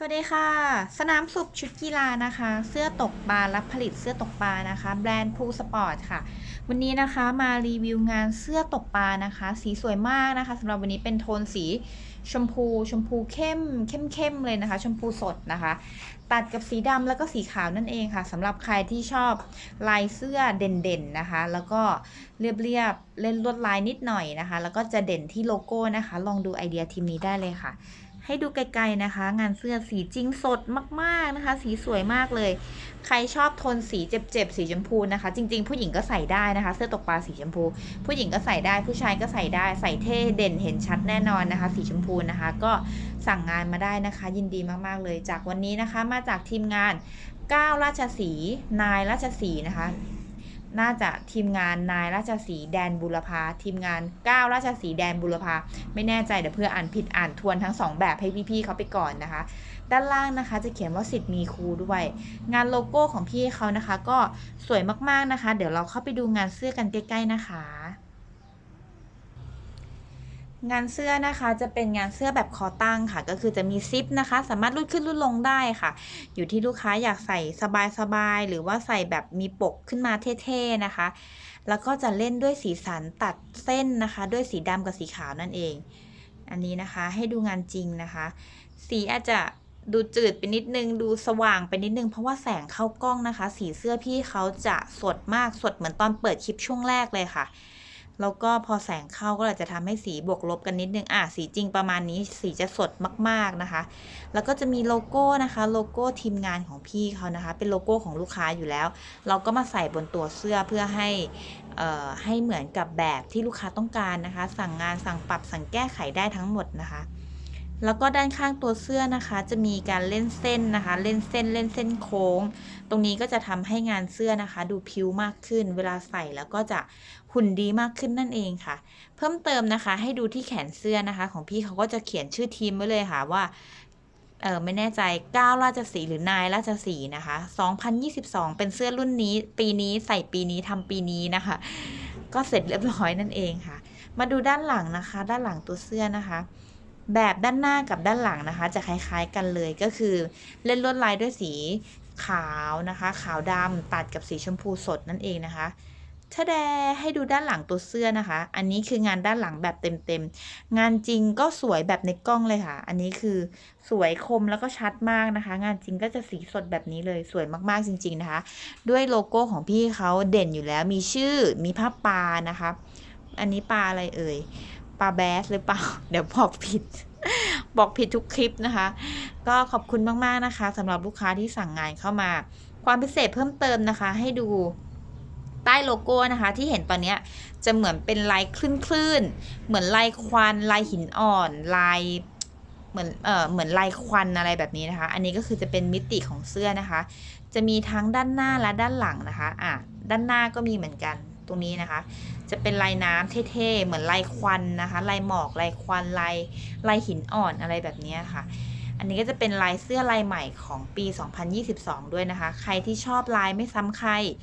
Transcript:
สวัสดีค่ะ สนามสุขชุดกีฬานะคะ เสื้อตกปลารับผลิตเสื้อตกปลานะคะ แบรนด์พูสปอร์ตค่ะ วันนี้นะคะมารีวิวงานเสื้อตกปลานะคะ สีสวยมากนะคะสำหรับวันนี้เป็นโทนสีชมพูชมพูเข้มเข้มเข้มเลยนะคะ ชมพูสดนะคะ ตัดกับสีดำแล้วก็สีขาวนั่นเองค่ะสำหรับใครที่ชอบลายเสื้อเด่นๆนะคะ แล้วก็เรียบๆเล่นลวดลายนิดหน่อยนะคะ แล้วก็จะเด่นที่โลโก้นะคะ ลองดูไอเดียทีมนี้ได้เลยค่ะ ให้ดูไกลๆนะคะ งานเสื้อสีจริงสดมากๆนะคะ สีสวยมากเลย ใครชอบโทนสีเจ็บๆสีชมพูนะคะ จริง ๆ ผู้หญิงก็ใส่ได้นะคะ เสื้อตกปลาสีชมพู ผู้หญิงก็ใส่ได้ ผู้ชายก็ใส่ได้ ใส่เท่เด่นเห็นชัดแน่นอนนะคะ สีชมพูนะคะ ก็สั่งงานมาได้นะคะ ยินดีมากๆเลย จากวันนี้นะคะ มาจากทีมงานก้าวราชสีนายราชสีนะคะ น่าจะทีมงานนายราชสีแดนบุรพาทีมงานก้าวราชสีแดนบุรพาไม่แน่ใจเดี๋ยวเพื่ออ่านผิดอ่านทวนทั้งสองแบบให้พี่ๆเขาไปก่อนนะคะ ด้านล่างนะคะจะเขียนว่าสิทธิ์มีครูด้วย งานโลโก้ของพี่เขานะคะ ก็สวยมากๆนะคะ เดี๋ยวเราเข้าไปดูงานเสื้อกันใกล้ ๆนะคะ งานเสื้อนะคะจะเป็นงานเสื้อแบบคอตั้งค่ะ ก็คือจะมีซิปนะคะ สามารถรูดขึ้นรูดลงได้ค่ะ อยู่ที่ลูกค้าอยากใส่สบายๆหรือว่าใส่แบบมีปกขึ้นมาเท่ๆนะคะ แล้วก็จะเล่นด้วยสีสันตัดเส้นนะคะ ด้วยสีดำกับสีขาวนั่นเอง อันนี้นะคะให้ดูงานจริงนะคะ สีอาจจะดูจืดไปนิดนึงดูสว่างไปนิดนึง เพราะว่าแสงเข้ากล้องนะคะ สีเสื้อพี่เขาจะสดมากสดเหมือนตอนเปิดคลิปช่วงแรกเลยค่ะ แล้วก็พอแสงเข้าก็อาจจะทำให้สีบวกลบกันนิดนึง อะสีจริงประมาณนี้สีจะสดมากๆนะคะ แล้วก็จะมีโลโก้นะคะ โลโก้ทีมงานของพี่เขานะคะ เป็นโลโก้ของลูกค้าอยู่แล้ว เราก็มาใส่บนตัวเสื้อเพื่อให้เอ่อให้เหมือนกับแบบที่ลูกค้าต้องการนะคะ สั่งงานสั่งปรับสั่งแก้ไขได้ทั้งหมดนะคะ แล้วก็ด้านข้างตัวเสื้อนะคะ จะมีการเล่นเส้นนะคะ เล่นเส้นเล่นเส้นโค้ง ตรงนี้ก็จะทำให้งานเสื้อนะคะ ดูพิ้วมากขึ้น เวลาใส่แล้วก็จะหุ่นดีมากขึ้นนั่นเองค่ะ เพิ่มเติมนะคะ ให้ดูที่แขนเสื้อนะคะ ของพี่เขาก็จะเขียนชื่อทีมไว้เลยค่ะว่าเออไม่แน่ใจก้าวราชสีหรือนายราชสีนะคะ 2022 เป็นเสื้อรุ่นนี้ ปีนี้ใส่ปีนี้ทำปีนี้นะคะ ก็เสร็จเรียบร้อยนั่นเองค่ะ มาดูด้านหลังนะคะ ด้านหลังตัวเสื้อนะคะ แบบด้านหน้ากับด้านหลังนะคะ จะคล้ายๆกันเลยก็คือ เล่นลวดลายด้วยสีขาวนะคะ ขาวดำตัดกับสีชมพูสดนั่นเองนะคะถ้าแดให้ดูด้านหลังตัวเสื้อนะคะ อันนี้คืองานด้านหลังแบบเต็มๆ งานจริงก็สวยแบบในกล้องเลยค่ะ อันนี้คือสวยคมแล้วก็ชัดมากนะคะ งานจริงก็จะสีสดแบบนี้เลยสวยมากๆจริง ๆนะคะ ด้วยโลโก้ของพี่เขาเด่นอยู่แล้ว มีชื่อมีภาพปลานะคะ อันนี้ปลาอะไรเอ่ย ปลาแบสหรือเปล่า เดี๋ยวบอกผิด บอกผิดทุกคลิปนะคะ ก็ขอบคุณมากๆนะคะสำหรับลูกค้าที่สั่งงานเข้ามา ความพิเศษเพิ่มเติมนะคะ ให้ดูใต้โลโก้นะคะ ที่เห็นตอนนี้จะเหมือนเป็นลายคลื่นคลื่นๆเหมือนลายควันลายหินอ่อน ลายเหมือนเอ่อเหมือนลายควันอะไรแบบนี้นะคะ อันนี้ก็คือจะเป็นมิติของเสื้อนะคะ จะมีทั้งด้านหน้าและด้านหลังนะคะ อะด้านหน้าก็มีเหมือนกัน ตรงนี้นะคะ จะเป็นลายน้ำเท่ๆ เหมือนลายควันนะคะ ลายหมอก ลายควัน ลายลายหินอ่อนอะไรแบบนี้ค่ะ อันนี้ก็จะเป็นลายเสื้อลายใหม่ของปี 2022 ด้วยนะคะ ใครที่ชอบลายไม่ซ้ำใคร